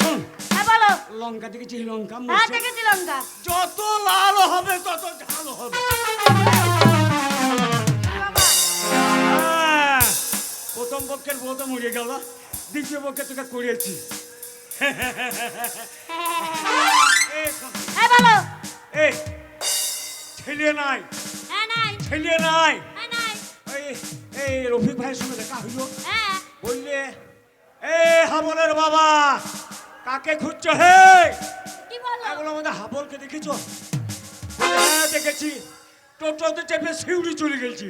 হ্যাঁ বলো। লঙ্কা দেখেছি লঙ্কা হ্যাঁ দেখেছি লঙ্কা। যত লাল হবে তত ঝাল হবে। হ্যাঁ, প্রথম পক্ষের বউ তো মরে গেল দ্বিতীয় পক্ষে তোকে করিয়েছি হ্যাঁ ছেলে নাই। হ্যাঁ ছেলে নাই। এই এই রফিক ভাইয়ের সঙ্গে দেখা হইল। বললে এ হাবলের বাবা কাকে খুঁজছো হে কি বলো? এগুলো আমাদের হাবলকে দেখেছ? হ্যাঁ দেখেছি। টোটোতে চেপে শিউড়ি চলে গেছি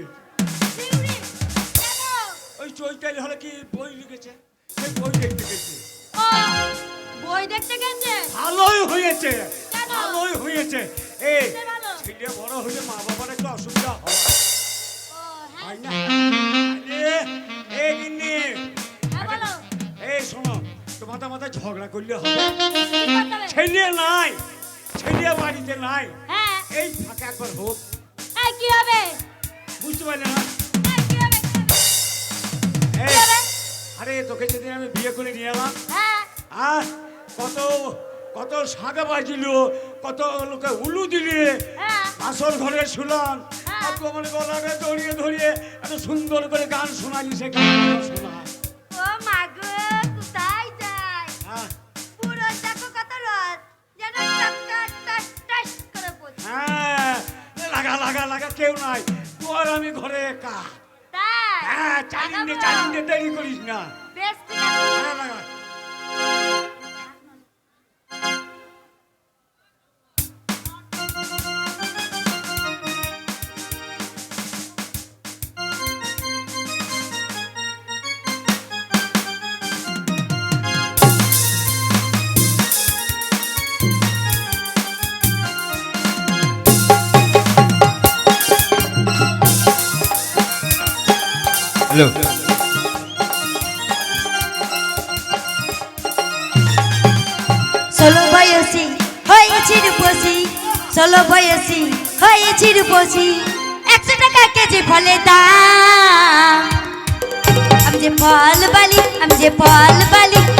ওই চৈতালি হলে কি বই লিখেছে? সেই বই দেখতে গেছি। বই দেখতে গেছে? ভালোই হয়েছে? ভালোই হয়েছে। এই? ছেলে বড় হলে মা বাবার একটু অসুবিধা হয়। হ্যাঁ। হয় না? আরে, এই তোমার মাথায় ঝগড়া করলে হবে। হবে ছেলে নাই ছেলে বাড়িতে নাই। হ্যাঁ। এই ফাঁকা একবার হোক। কি হবে? বুঝতে পারলে না? আরে তোকে যেদিন আমি বিয়ে করে নিয়ে এলাম হ্যাঁ। আহ কত কত শাঁখা বাজিল কত লোকে উলু দিলে হ্যাঁ। আসল ঘরে হ্যাঁ। আর তোমার গলাকে জড়িয়ে ধরিয়ে এত সুন্দর করে গান শোনালি সে গান শোনা হ্যাঁ লাগা লাগা লাগা কেউ নাই। তোর আমি ঘরে একা। হ্যাঁ চালিয়ে? চালিয়ে দেরি করিস না। বেশ ঠিক আছে। যে ফল বালি আমি যে ফল বালি।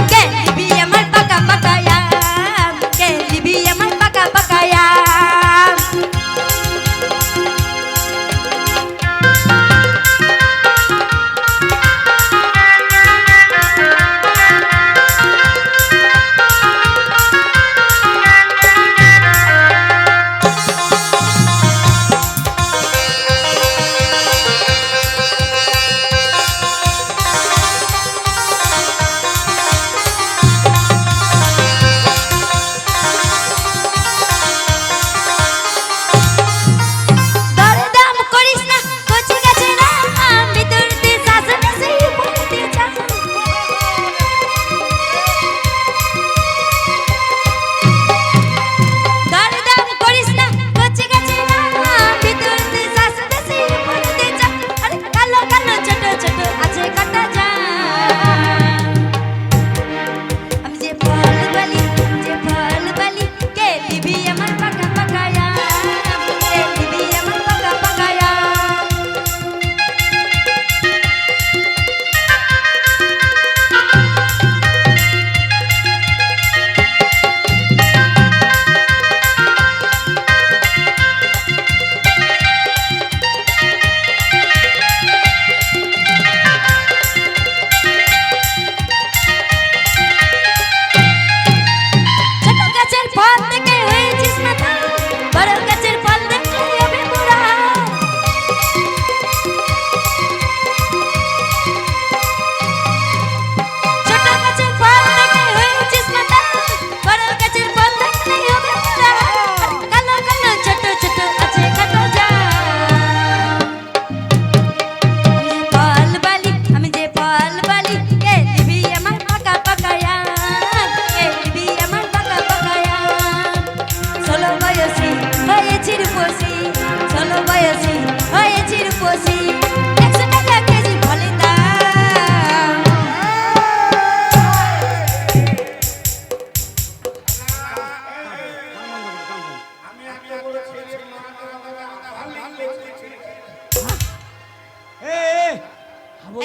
কে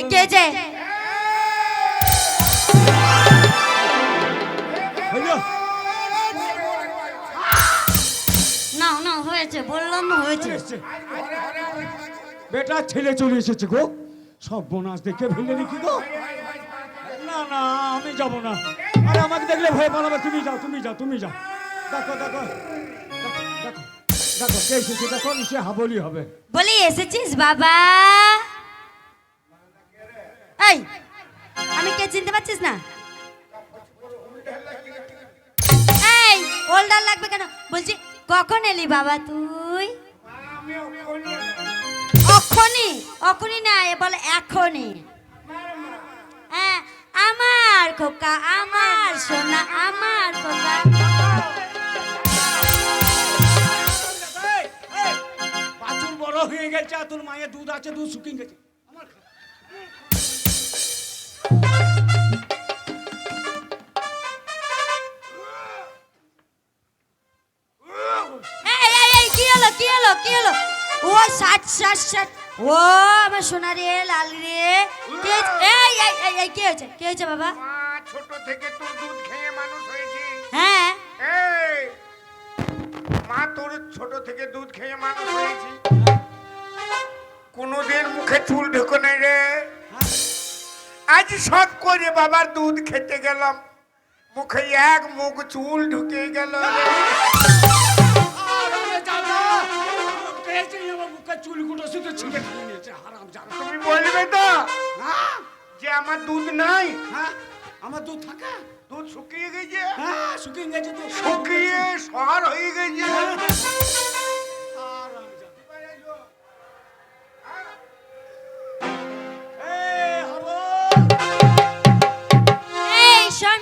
না। নাও হয়েছে বললাম না হয়েছে। বেটা ছেলে চলে এসেছে গো। সব বোনাস দেখে ফেলে নাকি গো। না না আমি যাব না। আরে আমাকে দেখলে ভয় পালাবে। তুমি যাও তুমি যাও তুমি যাও। দেখো দেখো দেখো দেখো কে এসেছে? দেখো নিশ্চয় হাবলি হবে। বলি এসেছিস বাবা? এই আমি কে চিনতে পারছিস না? এই ওল্ডার লাগবে কেন? বলছি, কখন এলি বাবা তুই? অখনি অখনি না, এ বলে এখনই। হ্যাঁ আমার খোকা, আমার সোনা, আমার খোকা। বড় হয়ে গেছে তোর মায়ের দুধ আছে, দুধ শুকিয়ে গেছে। ষাট ষাট ও আমার সোনা রে লাল রে? এই এই এই কি হয়েছে? কি হয়েছে বাবা? ছোট থেকে তোর দুধ খেয়ে মানুষ হয়েছি। হ্যাঁ। এই মা তোর ছোট থেকে দুধ খেয়ে মানুষ হয়েছি। কোনোদিন মুখে চুল ঢুকো নাই রে। আজ সব করে বাবার দুধ খেতে গেলাম। মুখে এক মুখ চুল ঢুকে গেল রে। পেয়েছি আমার চুলগুলো শুধু ছিঁড়ে খেয়ে নিয়েছে হারাম জানা। তুমি বলবে তো? হ্যাঁ যে আমার দুধ নাই? হ্যাঁ আমার দুধ থাকে? দুধ শুকিয়ে গেছে? হ্যাঁ শুকিয়ে গেছে তো। শুকিয়ে সর হয়ে গেছে।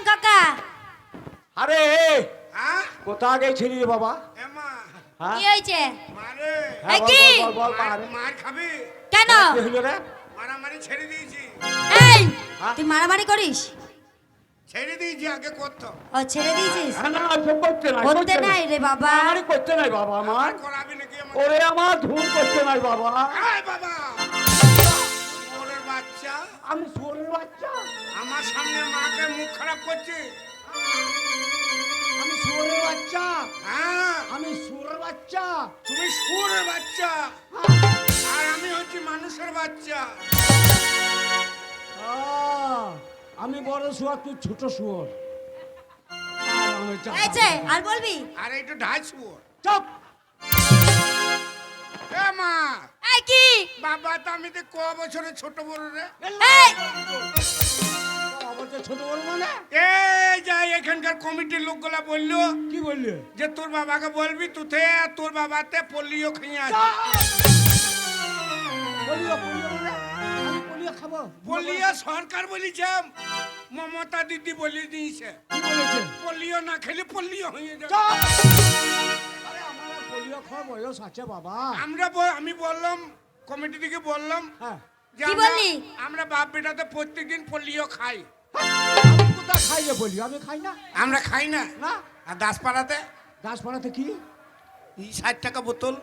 কাকা। আরে হ্যাঁ? কোথা গেছিলি রে বাবা? এমা। হ্যাঁ কি হয়েছে? হ্যাঁ, এই কি? মার। কেন? কি হলো রে? মারামারি ছেড়ে দিয়েছি। এই হ্যাঁ? তুই মারামারি করিস? ছেড়ে দিয়েছি আগে করতো। ও ছেড়ে দিয়েছিস? হ্যাঁ, না করতে নাই করতে নাই। রে বাবা। আমারই করতে নাই বাবা আমার করাবি নাকি ওরে আমার ধুম করতে নাই বাবা। আয় বাবা! ওরের বাচ্চা। আমি সোরের বাচ্চা। আমার সামনে মাকে মুখ খারাপ করছে আমি সোরের বাচ্চা হ্যাঁ। আমি সোরের বাচ্চা তুমি সুরের বাচ্চা আর আমি হচ্ছি মানুষের বাচ্চা। আমি বড় শুয়ার তুই ছোট শুয়োর। আর বলবি? আর একটু ঢাই শুয়োর। চুপ। এ মা। কি? বাবা তো আমি তো ক বছরের ছোট বড় রে। এই ছোট বড় মানে? এই যাই এখানকার কমিটির লোকগুলা বলল কি বললি? যে তোর বাবাকে বলবি তুতে তোর বাবাতে পোলিও খেয়ে আছে বলিও বলিও মানে? খাব। পোলিও সরকার বলেছে মমতা দিদি বলে দিয়েছে। কি বলেছে? পোলিও না খেলে পোলিও হয়ে যাবে। পোলিও খাওয়া বয়স আছে বাবা। আমরা আমি বললাম কমিটি থেকে বললাম হ্যাঁ। আমরা- আমরা বাপ বেটাতে প্রত্যেকদিন পোলিও খাই। আমি কোথায় খাই রে বলি? আমি খাই না। আমরা খাই না। না? আর দাসপাড়াতে? দাসপাড়াতে কি? এই ষাট টাকা বোতল।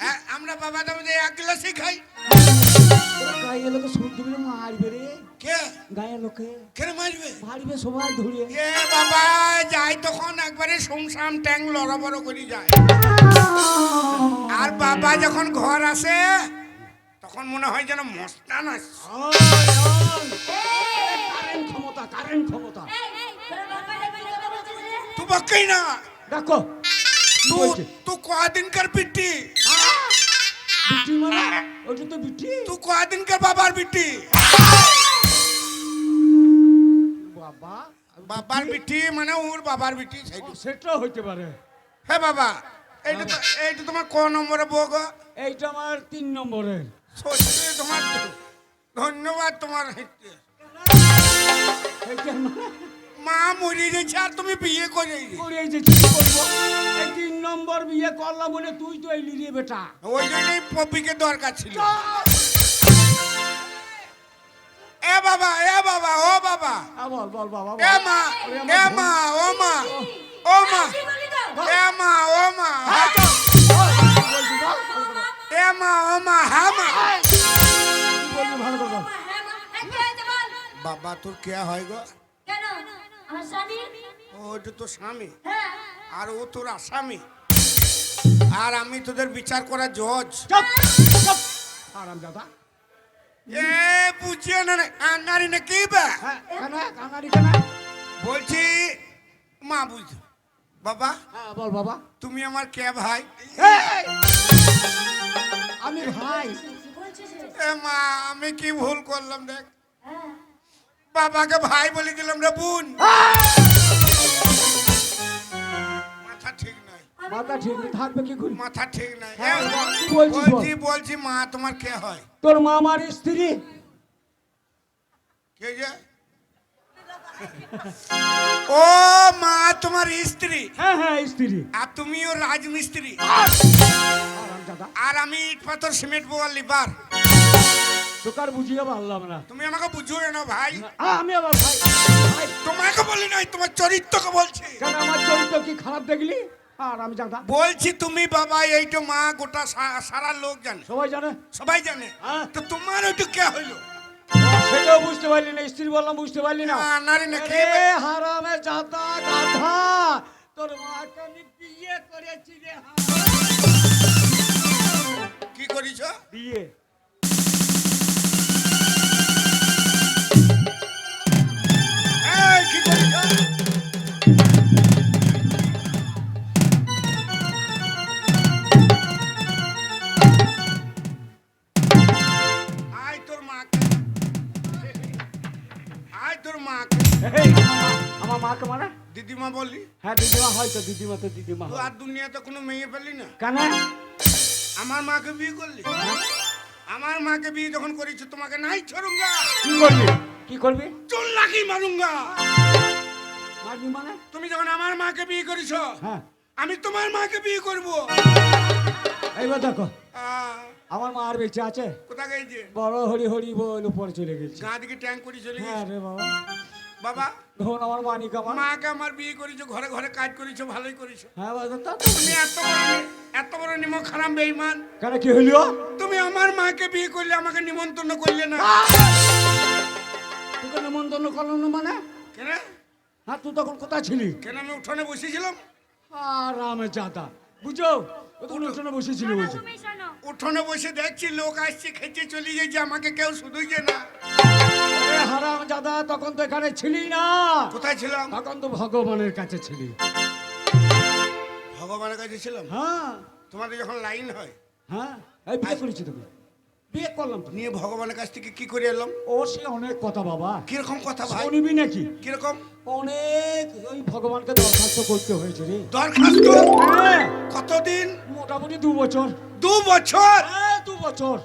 হ্যাঁ, আমরা বাবা দামে এক গ্লাসই খাই। গায়ে লোকে শুনতে পেলে মারবে রে। কে? গায়ের লোকে। কেন মারবে? মারবে সবাই ধরে। এ বাবা যাই তখন একবারে সংসাম ট্যাং লড়াবড় করে যায়। আর বাবা যখন ঘর আসে তখন মনে হয় যেন মস্তান আসছে ক্ষমতা কারেন্ট ক্ষমতা। তু বকেই না দেখো তু কদিনকার বিটি বিটি মানে? ওটা তো বিটি তু কদিনকার বাবার বিটি বাবা? বাবার বিটি মানে ওর বাবার বিটি হইতে পারে। হ্যাঁ বাবা এইটা এইটা তোমার ক নম্বরে এইটা আমার তিন নম্বরের। সত্যি তোমার ধন্যবাদ তোমার মা মরে গেছে আর তুমি বিয়ে করে করে যে কি করব? এই তিন নম্বর বিয়ে করলাম বলে তুই তো এলি রে বেটা। ওই জন্যই পপিকে দরকার ছিল। এ বাবা এ বাবা ও বাবা। বল বল বাবা এ মা এ মা ও মা ও মা এ মা ও মা। মা ও মা হ্যাঁ মা কি ভালো করে বাবা তোর কে হয় গো? কেন আমার স্বামী ও এটা তো স্বামী? আর ও তোর আসামি। আর আমি তোদের বিচার করা জজ। আরাম দাদা। এ না কি বে? হ্যাঁ কেন বলছি মা বুঝ বাবা হ্যাঁ বল বাবা। তুমি আমার কে ভাই! আমি ভাই। এ মা আমি কি ভুল করলাম দেখ। বাবাকে ভাই বলে দিলাম রে বোন। মাথা ঠিক নাই। মাথা ঠিক থাকবে কি করি? মাথা ঠিক নাই। এ, হ্যাঁ, কি বলছিস বল? বলছি বলছি মা তোমার কে হয়? তোর মা আমার স্ত্রী। কে যে? ও মা তোমার স্ত্রী। হ্যাঁ হ্যাঁ স্ত্রী। আর তুমিও রাজমিস্ত্রি। দাদা। আর আমি ইট পাথর সিমেন্ট বোয়ার লিবার। তোকে আর বুঝিয়ে পারলাম না। তুমি আমাকে বুঝিও না ভাই আমি আবার ভাই তোমাকে বলি নাই তোমার চরিত্রকে বলছি। কেন আমার চরিত্র কি খারাপ দেখলি? আর আমি দাদা বলছি তুমি বাবা এইটা মা গোটা সারা লোক জানে। সবাই জানে? সবাই জানে। হ্যাঁ। তো তোমার ওইটা কে হইল? সেটাও বুঝতে পারলি না স্ত্রী বললাম বুঝতে পারলি না। নারী না, কে? হারামে জাতা গাধা। তোর মাকে আমি বিয়ে করেছি রে করিছ বিয়ে। কি করিছ আয় তোর মাকে। আয় তোর মাকে। আমার মাকে মানে? দিদিমা বললি? হ্যাঁ দিদিমা হয়তো দিদিমা তো দিদিমা তুই আর দুনিয়াতে কোনো মেয়ে পেলি না? কেন? আমার মাকে বিয়ে করলি? আমার মাকে বিয়ে যখন করেছ তোমাকে নাই ছড়ুঙ্গা। কি করবি? কি করবি? চুল নাকি মারুঙ্গা? মারবি মানে? তুমি যখন আমার মাকে বিয়ে করেছ হ্যাঁ। আমি তোমার মাকে বিয়ে করব। এইবার দেখো। আমার মা আর বেঁচে আছে। কোথায় গেছে? বড় হরি হরি বল উপরে চলে গেছে। গাঁ দিকে ট্যাঙ্ক করে চলে হ্যাঁ গেছে? রে বাবা। বাবা। ধরুন আমার মানিক আমার মাকে আমার বিয়ে করেছ ঘরে ঘরে কাজ করেছ ভালোই করেছ। হ্যাঁ বাবা, তা তুমি এত বড় এত বড় নিমক খারাপ বেইমান। কেন কি হইল? তুমি আমার মাকে বিয়ে করলে আমাকে নিমন্ত্রণ করলে না। তোকে নিমন্ত্রণ করল না মানে? কেন? হ্যাঁ তুই তখন কোথায় ছিলি? কেন আমি উঠোনে বসেছিলাম? আর রামে চাতা বুঝো তখন উঠোনে বসেছিল বলছে। তুমি শোনো। উঠোনে বসে দেখছি লোক আসছে খেতে চলে গেছে আমাকে কেউ শুধুই যে না। হারাম জাদা তখন তো এখানে ছিলি না। কোথায় ছিলাম? তখন তো ভগবানের কাছে ছিলি। ভগবানের কাছে ছিলাম? হ্যাঁ। তোমাদের যখন লাইন হয়? হ্যাঁ এই বিয়ে করেছি তোকে। বিয়ে করলাম তো নিয়ে ভগবানের কাছ থেকে কি করে এলাম? ও সে অনেক কথা বাবা। কীরকম কথা ভাই? শুনবি নাকি? কীরকম? অনেক ওই ভগবানকে দরখাস্ত করতে হয়েছে রে। দরখাস্ত? হ্যাঁ। কতদিন? মোটামুটি দু বছর। দু বছর? হ্যাঁ দু বছর।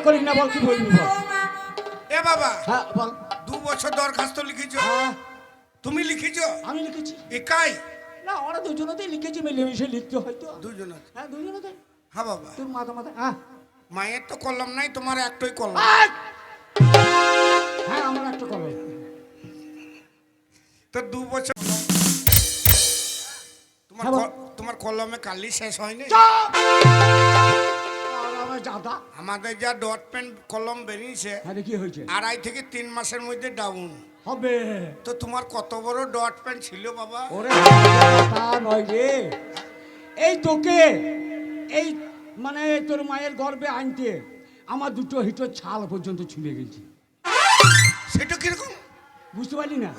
করিস না বল কি বলবি বল। এ বাবা হ্যাঁ বল। দু বছর দরখাস্ত লিখেছো? হ্যাঁ। তুমি লিখেছ? আমি লিখেছি। একাই? না ওরা দুজনেতেই লিখেছি মিলেমিশে লিখতে হয়তো দুজন হ্যাঁ দুজনেতে হ্যাঁ বাবা। তোর মাথা মাথা হ্যাঁ। মায়ের তো কলম নাই তোমার একটাই কলম! হ্যাঁ আমার একটা করো তো দু বছর তোমার হ্যাঁ, তোমার কলমে কালি শেষ হয়নি? জাদা? আমাদের যা ডট পেন কলম বেরিয়েছে হ্যাঁ রে, কি হয়েছে। আড়াই থেকে তিন মাসের মধ্যে ডাউন হবে। তো তোমার কত বড় ডট পেন ছিল বাবা? ওরে তা নয় রে। এই তোকে এই মানে তোর মায়ের গর্বে আনতে আমার দুটো হিটোর ছাল পর্যন্ত ছুঁড়ে গেছে। সেটা কীরকম? বুঝতে পারলি না?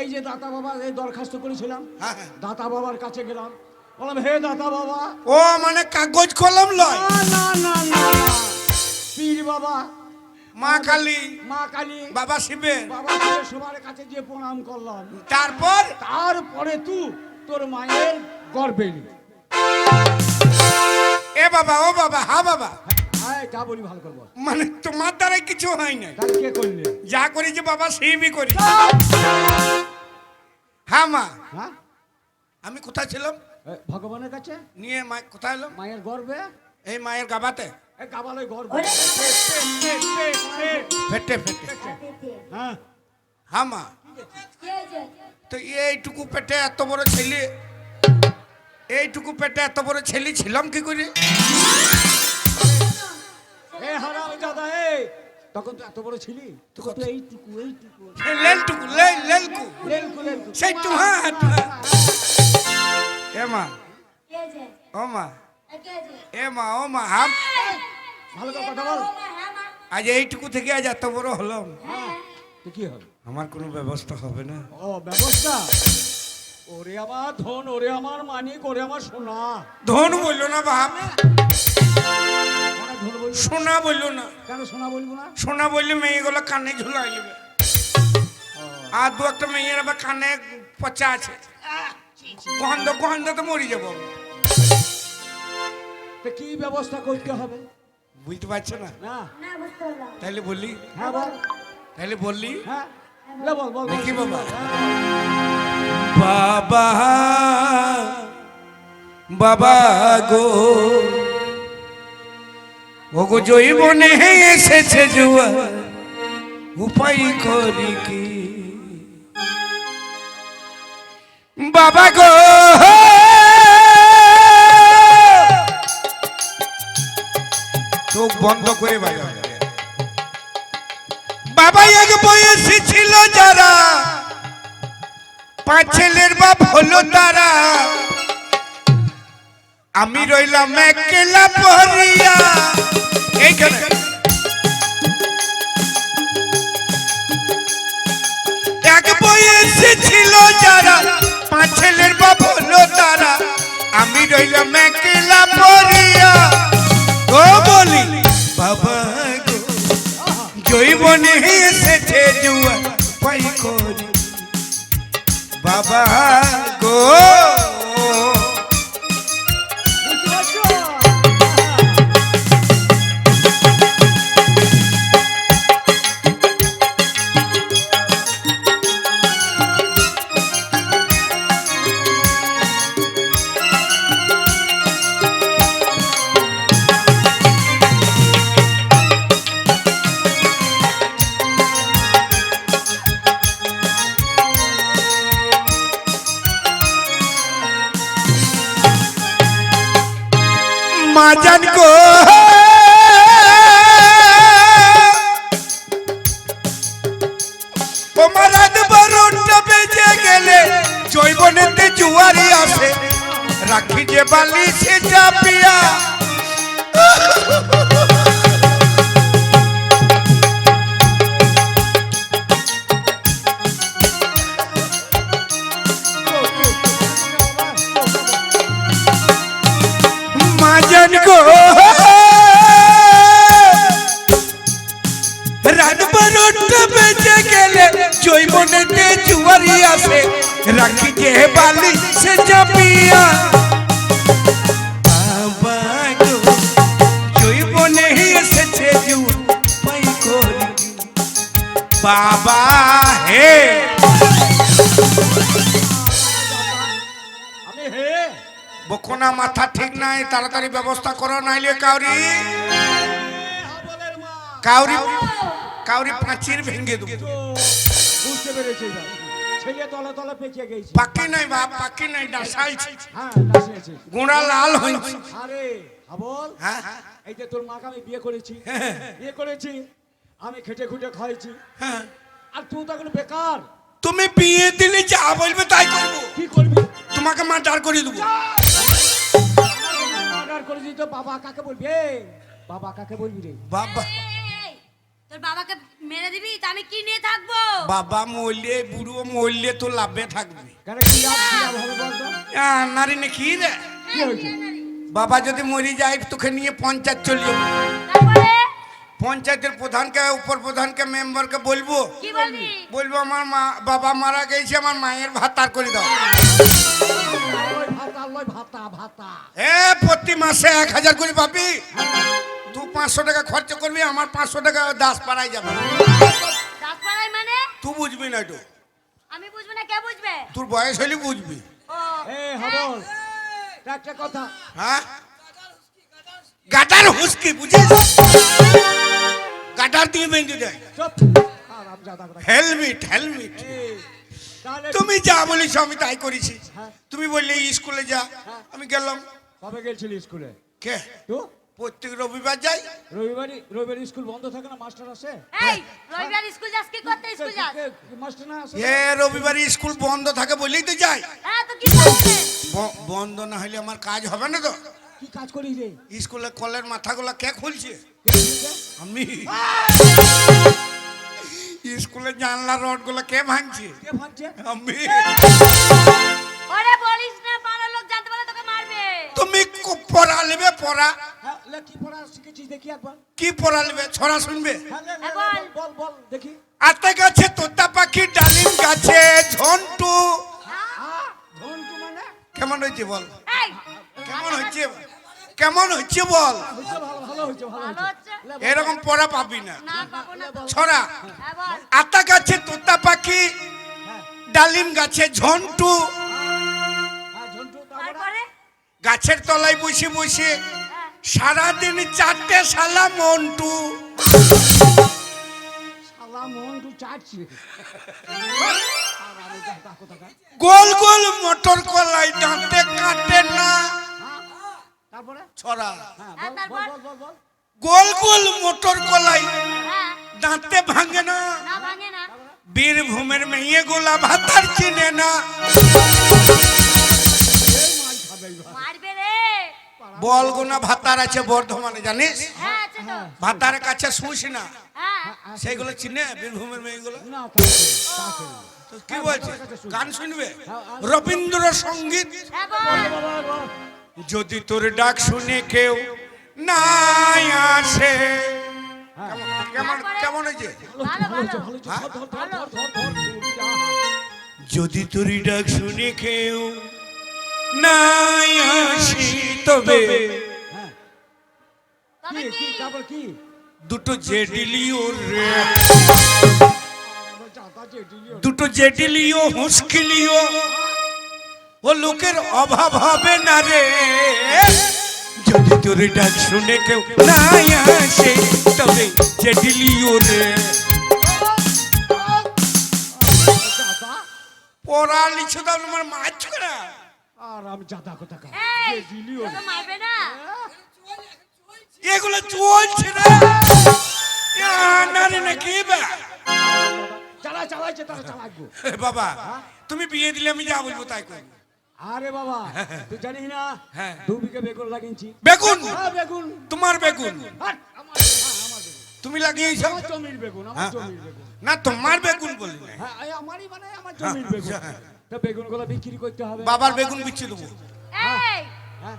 এই যে দাতা বাবা এই দরখাস্ত করেছিলাম। হ্যাঁ হ্যাঁ। দাতা বাবার কাছে গেলাম। বললাম হে দাতা বাবা। ও মানে কাগজ কলম লয়। না না না না। না। পীর বাবা। মা কালী। মা কালী। বাবা শিবের। বাবা শিবের সবার কাছে গিয়ে প্রণাম করলাম। তারপর? তারপরে তুই তোর মায়ের গর্বে এ বাবা ও বাবা হা বাবা। হ্যাঁ যা বলি ভালো করব মানে তোমার দ্বারাই কিছু হয় নাই। তাহলে কে করলে? যা বাবা সেইবই করি। হ্যাঁ মা। হ্যাঁ? আমি কোথায় ছিলাম? ভগবানের কাছে? নিয়ে মা কোথায় এলাম মায়ের গর্বে এই মায়ের গাবাতে এ গাবালয় গর্ব। ফেটে ফেটে হ্যাঁ। হ্যাঁ। মা। তো এইটুকু পেটে এত বড় ছেলে এইটুকু পেটে এত বড় ছেলে ছিলাম কি করে? এ হারাম দাদা এ। তখন তো এত বড় ছিলি। তখন তো এইটুকু এইটুকু। লেলটুকু লেল লেলকু। লেলকু লেলকু। সেই টুহা টুহা এ মা ও মা এ মা ও মা হাম। ভালো করে কথা বল। আজ এইটুকু থেকে আজ এত বড় হলাম। কি হবে? আমার কোনো ব্যবস্থা হবে না। ও ব্যবস্থা? ওরে আমার ধন ওরে আমার মানিক ওরে আমার সোনা। ধন বলল না বাপ। সোনা বলল না। কেন সোনা বলব না? সোনা বললে মেয়েগুলো কানে ঝুলাই নেবে আর দু একটা মেয়ের আবার কানে পচা আছে। গন্ধ গন্ধ তো মরি যাব। তো কি ব্যবস্থা করতে হবে? বুঝতে পারছ না? তাইলে বললি? হ্যাঁ বল। তাইলে বললি? হ্যাঁ। বল বল বল। বাবা। হ্যাঁ। বাবা বাবা গো। ওগো জৈবনে এসেছে জুয়া। উপায় করি কি? বাবা গো! চোখ বন্ধ করে বাবা এক বয়সী ছিল যারা, পাঁচ ছেলের বাপ হলো তারা। আমি রইলাম একলা পরিয়া এইখানে। এক বয়সে ছিল যারা পাঁচ ছেলের বাপ হলো তারা। আমি রইলাম একলা পড়িয়া। গো বলি, বাবা গো, জৈবনে এসেছে জুয়া পাই করি। বাবা গো রাখি যে বালি সে চাপিয়া বাবা হে। বকনা মাথা ঠিক নাই তাড়াতাড়ি ব্যবস্থা করো নাইলে কাউরি কাউরি কাউরি পাঁচির ভেঙে দেবো বুঝতে পেরেছি। ছেলে তলা তলা পেঁচিয়ে গেছি। পাকি নাই বাপ পাকি নাই ডাসাইছি। হ্যাঁ ডাসিয়েছি গুঁড়া লাল হয়েছে। আরে হাবল হ্যাঁ। এই যে তোর মাকে আমি বিয়ে করেছি বিয়ে করেছি আমি খেটে খুটে খাইছি। হ্যাঁ। আর তুই তো এখন বেকার। তুমি বিয়ে দিলে যা বলবে তাই করব। কি করবি? তোমাকে মার্ডার করে দেবো। অর্ডার করেছি তো বাবা কাকে বলবি? বাবা কাকে বলবি রে? বাবা। তোর বাবাকে মেরে দিবি তা আমি কি নিয়ে থাকব? বাবা মরলে বুড়ো মরলে তো লাভে থাকবে। কেন কি লাভ কি লাভ হবে বলতো নারী না কি রে কি হয়েছে বাবা যদি মরে যায় তোকে নিয়ে পঞ্চায়েত চলে যাব পঞ্চায়েতের প্রধানকে উপর প্রধানকে মেম্বারকে বলব। কি বলবি? বলব আমার মা বাবা মারা গেছে আমার মায়ের ভাত তার করে দাও। ভাতা ভাতা। এ প্রতি মাসে এক হাজার করে পাবি। পাঁচশো টাকা খরচ করবি আমার পাঁচশো টাকা দাস পাড়াই যাবে। দাসপাড়ায় মানে? তুই বুঝবি না একটু। আমি বুঝব না কে বুঝবে? তোর বয়স হলে বুঝবি। এ হবল। একটা কথা। হ্যাঁ? গাটার হুসকি বুঝিস? গাটার দিয়ে বেঁধে দেয়। হেলমেট হেলমেট তুমি যা বলিস আমি তাই করেছি। হ্যাঁ। তুমি বললে স্কুলে যা। আমি গেলাম। কবে গেছিলি স্কুলে? কে? তো? প্রত্যেক রবিবার যাই। রবিবারই রবিবার স্কুল বন্ধ থাকে না? মাস্টার আসে? এই রবিবার স্কুল যাস কি করতে? স্কুল যাস। মাস্টার না আসে? এ রবিবার স্কুল বন্ধ থাকে বলেই তো যাই। হ্যাঁ তো কি করতে বন্ধ না হলে আমার কাজ হবে না তো। কি কাজ করি রে? স্কুলে কলের মাথাগুলো কে খুলছে? কে খুলছে? আমি। স্কুলে জানলা রডগুলো কে ভাঙছে? কে ভাঙছে? আমি। ওরে বলিস না পাড়ার লোক জানতে পারলে তোকে মারবে। তুমি পড়া নেবে পড়া। হ্যাঁ লে, কি পড়া শিখেছিস দেখি একবার। কি পড়া নেবে ছড়া শুনবে? হ্যাঁ লে, হ্যাঁ, বল। বল দেখি। আতে গাছে তোতা পাখি ডালিম গাছে ঝন্টু। হ্যাঁ। মানে? কেমন হয়েছে বল? কেমন হচ্ছে কেমন হচ্ছে বল? হয়েছে ভালো ভালো হয়েছে ভালো ভালো হয়েছে। হচ্ছে? লে, বল। এরকম পড়া পাবি না। ছড়া। হ্যাঁ আতা গাছে তোতা পাখি হ্যাঁ ডালিম গাছে ঝন্টু। হ্যাঁ ঝন্টু তারপরে তারপরে? গাছের তলায় বসে বসে হ্যাঁ সারাদিন চারটে সালা মন্টু। শালা গোল গোল মোটর কলাই দাঁতে কাটে না। হ্যাঁ ছড়া। হ্যাঁ হ্যাঁ, গোল গোল মোটর কলাই হ্যাঁ। দাঁতে ভাঙে না। না ভাঙে না। বীরভূমের মেয়ে গোলা ভাতার চিনে না। মারবে রে। বল গোনা ভাতার আছে বর্ধমানে জানিস? হ্যাঁ আছে তো। ভাতার কাছে শুস না। হ্যাঁ। সেগুলো চিনে বীরভূমের মেয়েগুলো? না তা কে, কি বলছে গান শুনবে? হ্যাঁ, রবীন্দ্র সংগীত? হ্যাঁ বল। বাবা, বল। যদি তোর ডাক শুনে কেউ নাই আসে। হ্যাঁ, কেমন কেমন আহা। যদি তোর ডাক শুনে কেউ নাই আসি। তবে হ্যাঁ? দুটো জেডিলিও রে। দুটো জেডিলিও হুঁসকিলিও ও লোকের অভাব হবে না রে যদি তোর ডাক শুনে কেউ না আসে তবে জেডিলিও রে চাঁদা? পড়া লিখে দাও আমার মাছ না আর আমি চাঁদা কোথাকার? এই দিলিও। তোকে মারবে না। এগুলো চলছে না। আনারে নাকি বা চালা চালাইছে তারা চালাকবো বাবা তুমি বিয়ে দিলে আমি যা বলব তাই করব। আরে বাবা তুই জানিস না হ্যাঁ। দু বিঘে বেগুন লাগিয়েছি। বেগুন? হ্যাঁ বেগুন। তোমার হ্যাঁ, তুমি লাগিয়েছো? আমার জমির বেগুন আমার হ্যাঁ, জমির বেগুন। না তোমার বেগুন বললি না। হ্যাঁ এই আমারই মানে আমার জমির বেগুন। হ্যাঁ। তা বেগুনগুলো বিক্রি করতে হবে। বাবার বেগুন বিচ্ছি দেবো এই! হ্যাঁ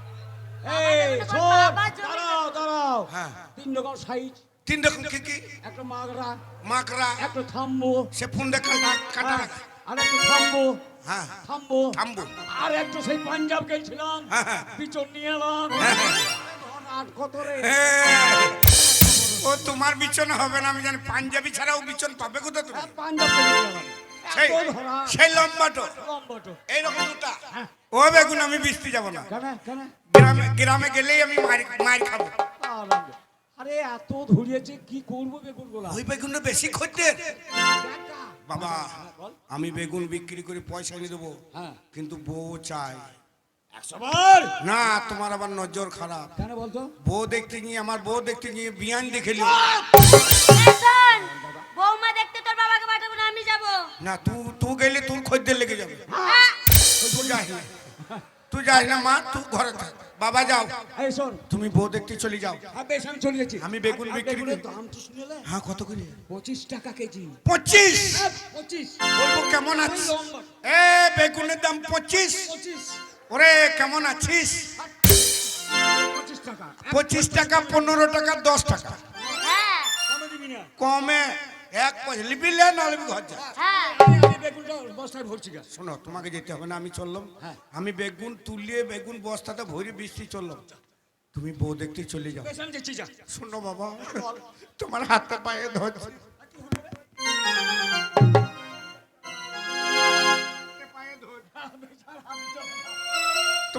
এই শোন বাবার জমির দাঁড়াও দাঁড়াও। হ্যাঁ। তিন রকম সাইজ তিন রকম কি কি? একটা মাগরা। মাকড়া একটা থাম্বো। সে ফুন্ডে কাটা কাটা হ্যাঁ, আর একটা থাম্বো। হ্যাঁ। থাম্বো। থাম্বো। আর একটা সেই পাঞ্জাব গেছিলাম হ্যাঁ, হ্যাঁ। পিছন নিয়ে এলাম। হ্যাঁ, হ্যাঁ। আট কত রে? হ্যাঁ। ও তোমার বিছন হবে না আমি জানি পাঞ্জাবি ছাড়াও বিছন পাবে কোথায় তুমি? হ্যাঁ, সেই লম্বাটো এইরকম দুটা। হ্যাঁ। ও বেগুন আমি বিচতে যাব না। গ্রামে গ্রামে গেলেই আমি মার খাব। আরে এত ধরিয়েছে কি করব বেগুন গোলা? ওই বেগুনটা বেশি খদ্দে বাবা আমি বেগুন বিক্রি করে পয়সা নিয়ে দেবো। হ্যাঁ। কিন্তু বউ চায় না তোমার আবার নজর খারাপ। কেন বলতো বউ দেখতে গিয়ে আমার বউ দেখতে গিয়ে বিয়ান দেখে নিও। এই শোন বৌমা দেখতে তোর বাবাকে পাঠাবো না আমি যাব। না তুই তুই গেলে তোর খদ্দের লেগে যাবে। হ্যাঁ। তুই যাস না। তুই যাস না মা তুই ঘরে থাক। বাবা যাও। এই শোন। তুমি বউ দেখতে চলে যাও। হ্যাঁ বেশ আমি চলে যাচ্ছি। আমি বেগুন বিক্রি করি। দাম তো শুনেলে? হ্যাঁ কত করে? পঁচিশ টাকা কেজি। পঁচিশ! হ্যাঁ, বলব কেমন আছিস? এ বেগুনের দাম পঁচিশ। পঁচিশ। ওরে কেমন আছিস? পঁচিশ টাকা। পঁচিশ টাকা পনেরো টাকা দশ টাকা। হ্যাঁ। কমে দিবি না। কমে এক পয়সা। লিবি লে না লিবি ঘর যা। হ্যাঁ। শোনো তোমাকে যেতে হবে না আমি চললাম। হ্যাঁ। আমি বেগুন তুলিয়ে বেগুন বস্তাতে ভরে বৃষ্টি চললাম। তুমি বউ দেখতে চলে যাও। শোনো বাবা তোমার হাতে পায়ে ধরছি।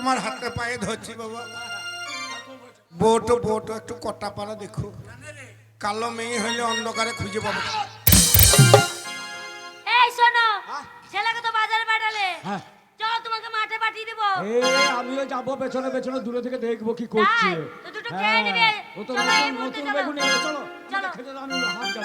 তোমার হাতে পায়ে ধরছি বাবা। বউটো বউটো একটু কটা পাড়া দেখো। কালো মেয়ে হইলে অন্ধকারে খুঁজে পাবো। এই শোনো ছেলেকে তো বাজারে পাঠালে। হ্যাঁ। চলো তোমাকে মাঠে পাঠিয়ে দেবো। এই আমিও যাব পেছনে পেছনে দূরে থেকে দেখব কি করছে। তাই তো একটু দুটো খেয়ে নেবে। হ্যাঁ, ও তো নতুন বেগুনি চলো। চলো। খেতে দাও, আমি হাত যাব